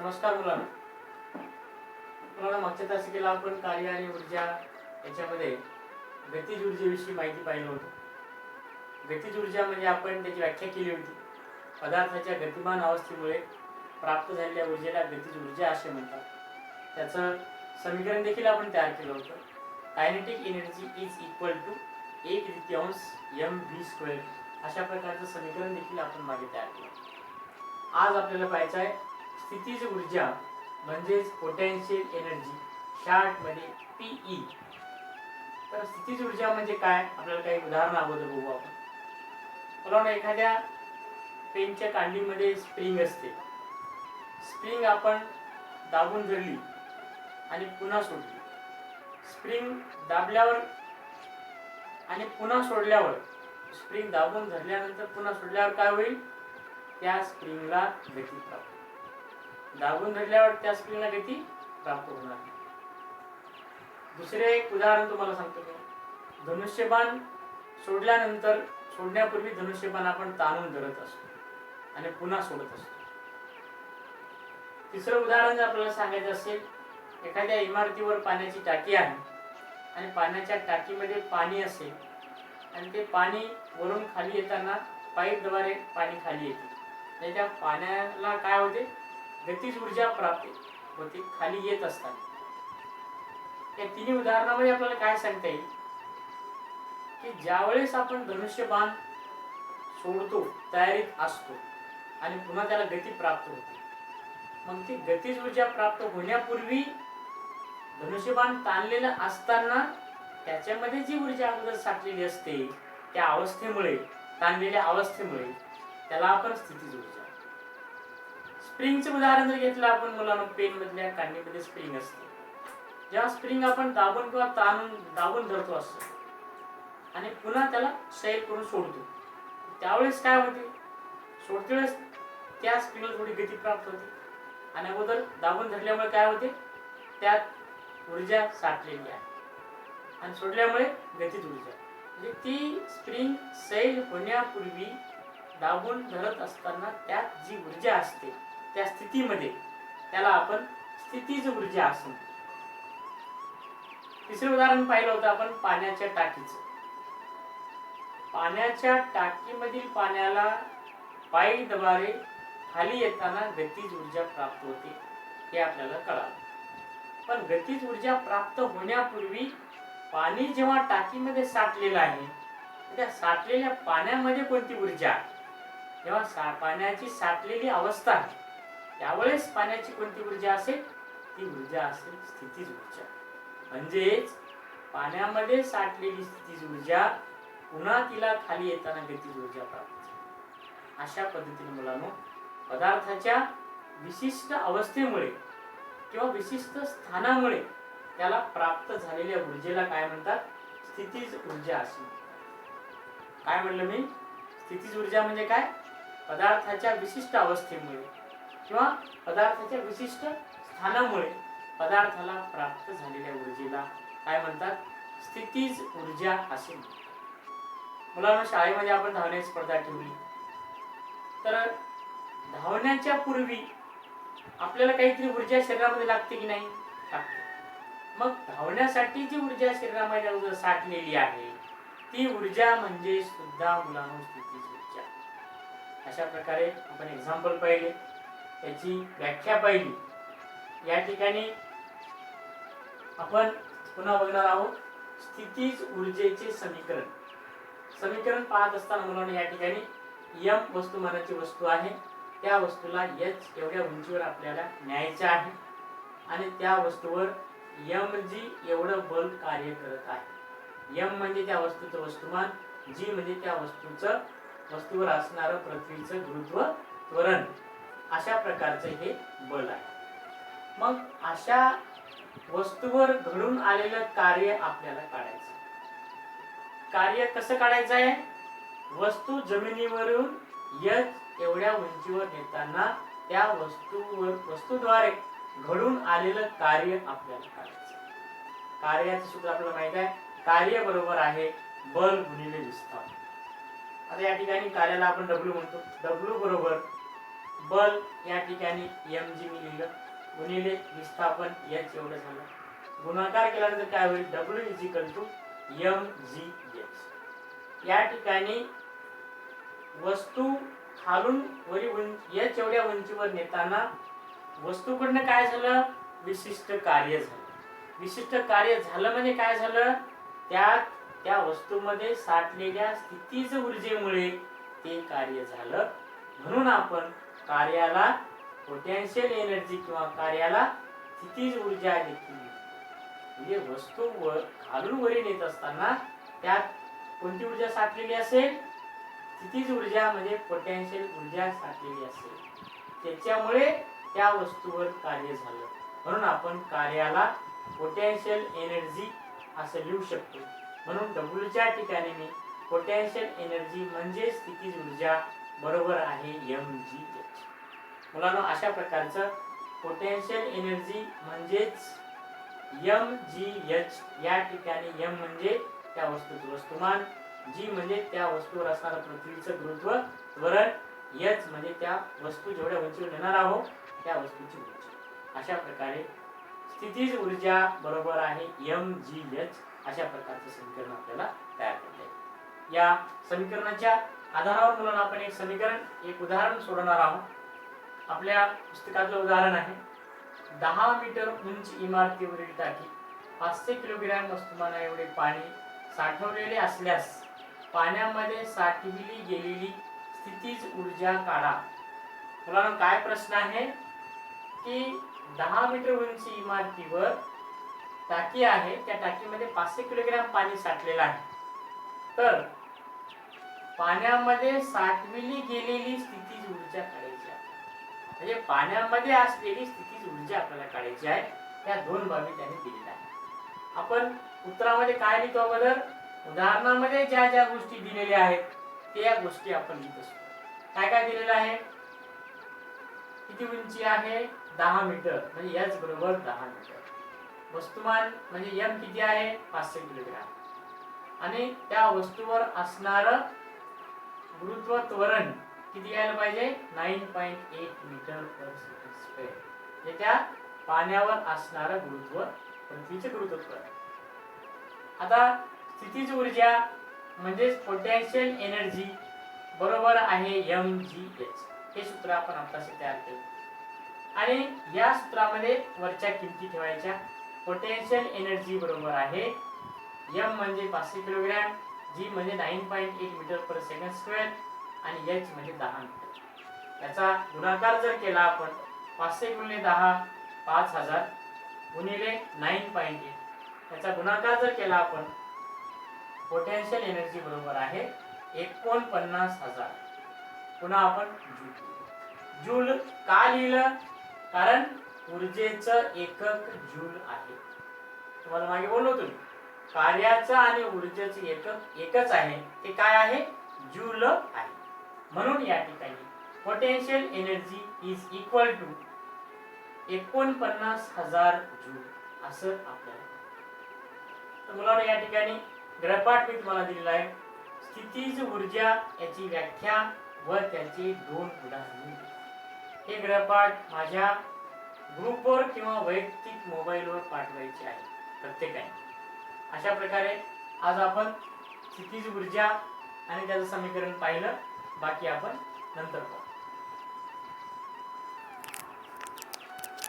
नमस्कार मुलांना मुलांना मागच्या तासिकेला आपण कार्य आणि ऊर्जा याच्यामध्ये गतिज ऊर्जेविषयी माहिती पाहिलं होतं. गतिज ऊर्जा म्हणजे आपण त्याची व्याख्या केली होती. पदार्थाच्या गतिमान अवस्थेमुळे प्राप्त झालेल्या ऊर्जेला गतिज ऊर्जा असे म्हणतात. त्याचं समीकरण देखील आपण तयार केलं होतं. Kinetic energy is equal to एक तृतीयांश एम व्ही स्क्वेअर अशा प्रकारचं समीकरण देखील आपण मागे तयार केलं. आज आपल्याला पाहायचं आहे स्थितीज ऊर्जा म्हणजेच पोटेन्शियल एनर्जी शार्टमध्ये पीई तर स्थितीज ऊर्जा म्हणजे काय? आपल्याला काही उदाहरण अगोदर बघू आपण. मुलांना एखाद्या पेनच्या कांडीमध्ये स्प्रिंग असते. स्प्रिंग आपण दाबून धरली आणि पुन्हा सोडली. स्प्रिंग दाबल्यावर आणि पुन्हा सोडल्यावर स्प्रिंग दाबून धरल्यानंतर पुन्हा सोडल्यावर काय होईल? त्या स्प्रिंगला गती प्राप्त दाबून धरल्यावर त्या स्त्रीला गती प्राप्त होणार नाही. दुसरे एक उदाहरण तुम्हाला सांगतो मी. धनुष्यबाण सोडल्यानंतर सोडण्यापूर्वी धनुष्यबाण आपण ताणून धरत असतो आणि पुन्हा सोडत असतो. तिसरं उदाहरण जर आपल्याला सांगायचं असेल एखाद्या इमारतीवर पाण्याची टाकी आहे आणि पाण्याच्या टाकीमध्ये पाणी असेल आणि ते पाणी वरून खाली येताना पाईपद्वारे पाणी खाली येते. म्हणजे त्या पाण्याला काय होते? गतिज ऊर्जा प्राप्त होते. खाली येत असतात. या तिन्ही उदाहरणामध्ये आपल्याला काय सांगता येईल? की ज्यावेळेस आपण धनुष्यबाण सोडतो तयारीत असतो आणि पुन्हा त्याला गती प्राप्त होते. मग ती गतीज ऊर्जा प्राप्त होण्यापूर्वी धनुष्यबाण ताणलेलं असताना त्याच्यामध्ये जी ऊर्जा अगोदर साठलेली असते त्या अवस्थेमुळे ताणलेल्या अवस्थेमुळे त्याला आपण स्थितीज ऊर्जा स्प्रिंगचं उदाहरण जर घेतलं आपण मुलांना पेन मधल्या कांडीमध्ये स्प्रिंग असते. जेव्हा स्प्रिंग आपण दाबून किंवा ताणून दाबून धरतो असतो आणि पुन्हा त्याला सैल करून सोडतो त्यावेळेस काय होते? सोडते वेळेस त्या स्प्रिंगला थोडी गती प्राप्त होते. आणि अगोदर दाबून धरल्यामुळे काय होते? त्यात ऊर्जा साठलेली आहे. आणि सोडल्यामुळे गतीत ऊर्जा. म्हणजे ती स्प्रिंग सैल होण्यापूर्वी दाबून धरत असताना त्यात जी ऊर्जा असते त्या स्थितीमध्ये त्याला आपण स्थितीज ऊर्जा असं. तिसरं उदाहरण पाहिलं होतं आपण पाण्याच्या टाकीचं. पाण्याच्या टाकीमधील पाण्याला पाईपद्वारे खाली येताना गतीज ऊर्जा प्राप्त होते हे आपल्याला कळालं. पण गतीज ऊर्जा प्राप्त होण्यापूर्वी पाणी जेव्हा टाकीमध्ये साठलेलं आहे त्या साठलेल्या पाण्यामध्ये कोणती ऊर्जा आहे? जेव्हा सा पाण्याची साठलेली अवस्था आहे त्यावेळेस पाण्याची कोणती ऊर्जा असेल? ती ऊर्जा असेल स्थितीज ऊर्जा. म्हणजेच पाण्यामध्ये साठलेली स्थितीज ऊर्जा पुन्हा तिला खाली येताना गतीज ऊर्जा प्राप्त अशा पद्धतीने मुलांनो पदार्थाच्या विशिष्ट अवस्थेमुळे किंवा विशिष्ट स्थानामुळे त्याला प्राप्त झालेल्या ऊर्जेला काय म्हणतात? स्थितीज ऊर्जा अशी काय म्हणलं मी? स्थितीज ऊर्जा म्हणजे काय? पदार्थाच्या विशिष्ट अवस्थेमुळे. किंवा पदार्थाच्या विशिष्ट स्थानामुळे पदार्थाला प्राप्त झालेल्या ऊर्जेला काय म्हणतात? स्थितीज ऊर्जा असे म्हणतात. मुलांना शाळेमध्ये आपण धावण्याची स्पर्धा ठेवली. तर धावण्याच्या पूर्वी आपल्याला काहीतरी ऊर्जा शरीरामध्ये लागते की नाही? लागते. मग धावण्यासाठी जी ऊर्जा शरीरामध्ये अगोदर साठलेली आहे ती ऊर्जा म्हणजे सुद्धा मुलांनो स्थितीज ऊर्जा. अशा प्रकारे आपण एक्झाम्पल पाहिले. त्याची व्याख्या पाहिली. या ठिकाणी आपण पुन्हा बघणार आहोत स्थितीज ऊर्जेचे समीकरण. समीकरण पाहत असताना मुलांना या ठिकाणी यम वस्तुमानाची वस्तू आहे. त्या वस्तूला यच एवढ्या उंचीवर आपल्याला न्यायचं आहे. आणि त्या वस्तूवर यम जी एवढं बल कार्य करत आहे. यम म्हणजे त्या वस्तूचं वस्तुमान जी म्हणजे त्या वस्तूचं वस्तूवर असणारं पृथ्वीचं गुरुत्व त्वरण. अशा प्रकारचं हे बल आहे. मग अशा वस्तूवर घडून आलेलं कार्य आपल्याला काढायचं. कार्य कसं काढायचं आहे? वस्तू जमिनीवरून यश एवढ्या उंचीवर नेताना त्या वस्तूवर वस्तूद्वारे घडून आलेलं कार्य आपल्याला काढायचं. कार्याचं सूत्र आपल्याला माहीत आहे. कार्य बरोबर आहे बल गुणिले विस्तार आता या ठिकाणी कार्याला आपण डब्ल्यू म्हणतो. डब्ल्यू बरोबर बल या ठिकाणी एम जी मी लिहिलं. गुणिले विस्थापन एच एवढं झालं. गुणाकार केल्यानंतर काय होईल? W is equal to M G H या ठिकाणी वस्तू खालून वरी उंच एच एवढ्या उंचीवर नेताना वस्तूकडनं काय झालं? विशिष्ट कार्य झालं. विशिष्ट कार्य झालं म्हणजे काय झालं? त्यात त्या वस्तूमध्ये साठलेल्या स्थितीज ऊर्जेमुळे ते कार्य झालं. म्हणून आपण कार्याला पोटॅन्शियल एनर्जी किंवा कार्याला स्थितीज ऊर्जा देखील म्हणजे वस्तू वर खालून वरील येत असताना त्यात कोणती ऊर्जा साठलेली असेल? स्थितीज ऊर्जा म्हणजे पोटॅन्शियल ऊर्जा साठलेली असेल. त्याच्यामुळे त्या वस्तूवर कार्य झालं. म्हणून आपण कार्याला पोटॅन्शियल एनर्जी असं लिहू शकतो. म्हणून डब्ल्यूच्या ठिकाणी मी पोटॅन्शियल एनर्जी म्हणजे स्थितीज ऊर्जा बरोबर आहे एम जी एच मुलांना अशा प्रकारचं पोटेन्शियल एनर्जी म्हणजेच एम जी एच या ठिकाणी एम म्हणजे त्या वस्तूचं वस्तुमान जी म्हणजे त्या वस्तूवर असणारं पृथ्वीचं गुरुत्व त्वरण एच म्हणजे त्या वस्तू जेवढ्या उंचीवर नेणार आहोत त्या वस्तूची उंची. अशा प्रकारे स्थितीज ऊर्जा बरोबर आहे एम जी एच अशा प्रकारचं समीकरण आपल्याला तयार करता येईल. या समीकरणाच्या आधारावर मुलांना आपण एक समीकरण एक उदाहरण सोडवणार आहोत. आपल्या पुस्तकातलं उदाहरण आहे दहा मीटर उंच इमारतीवरील टाकी पाचशे किलोग्रॅम वस्तुमाना एवढे पाणी साठवलेले असल्यास पाण्यामध्ये साठविली गेलेली स्थितीज ऊर्जा काढा. मुलांना काय प्रश्न आहे? की दहा मीटर उंची इमारतीवर टाकी आहे त्या टाकीमध्ये पाचशे किलोग्रॅम पाणी साठलेलं आहे. तर पाण्यामध्ये साठविली गेलेली स्थितीज ऊर्जा काढायची आहे. म्हणजे पाण्यामध्ये असलेली स्थितीज ऊर्जा आपल्याला काढायची आहे. त्या दोन बाबी त्यांनी दिलेल्या आहेत. आपण उत्तरामध्ये काय लिहितो अगोदर? उदाहरणामध्ये ज्या ज्या गोष्टी दिलेल्या आहेत त्या गोष्टी आपण लिहित असतो. काय काय दिलेलं आहे? किती उंची आहे? दहा मीटर. म्हणजे याच बरोबर दहा मीटर. वस्तुमान म्हणजे यम किती आहे? पाचशे किलोग्राम. आणि त्या वस्तूवर असणार गुरुत्व त्वरण किती यायला पाहिजे? Nine point eight metre per second square हे त्या पाण्यावर असणारं गुरुत्व पृथ्वीचे गुरुत्व त्वरण आता स्थितीज ऊर्जा म्हणजेच पोटॅन्शियल एनर्जी बरोबर आहे एम जी एच हे सूत्र आपण आताशी तयार केलं आणि या सूत्रामध्ये वरच्या किमती ठेवायच्या. पोटेन्शियल एनर्जी बरोबर आहे एम म्हणजे पाचशे किलोग्रॅम. जी म्हणजे nine point eight metre per second square आणि एच म्हणजे दहा मीटर याचा गुणाकार जर केला आपण पाचशे गुणिले दहा पाच हजार गुणिले नाईन पॉईंट एट याचा गुणाकार जर केला आपण पोटेन्शियल एनर्जी बरोबर आहे एकोणपन्नास हजार. पुन्हा आपण जूल जूल का लिहिलं? कारण ऊर्जेचं एकक जूल आहे. तुम्हाला मागे बोललो तुम्ही. कार्याचं आणि ऊर्जेचं एकक एकच आहे. ते काय आहे? जूल आहे. म्हणून या ठिकाणी potential energy is equal to एकोणपन्नास हजार जूल असं आपल्याला मुलांना या ठिकाणी ग्रहपाठ मी तुम्हाला दिलेला आहे. स्थितीज ऊर्जा याची व्याख्या व त्याची दोन उदाहरणे. हे ग्रहपाठ माझ्या ग्रुपवर किंवा वैयक्तिक मोबाईलवर पाठवायचे आहे. प्रत्येकाने. अशा प्रकारे आज आपण स्थितीज ऊर्जा आणि त्याचं समीकरण पाहिलं. बाकी आपण नंतर पाहू.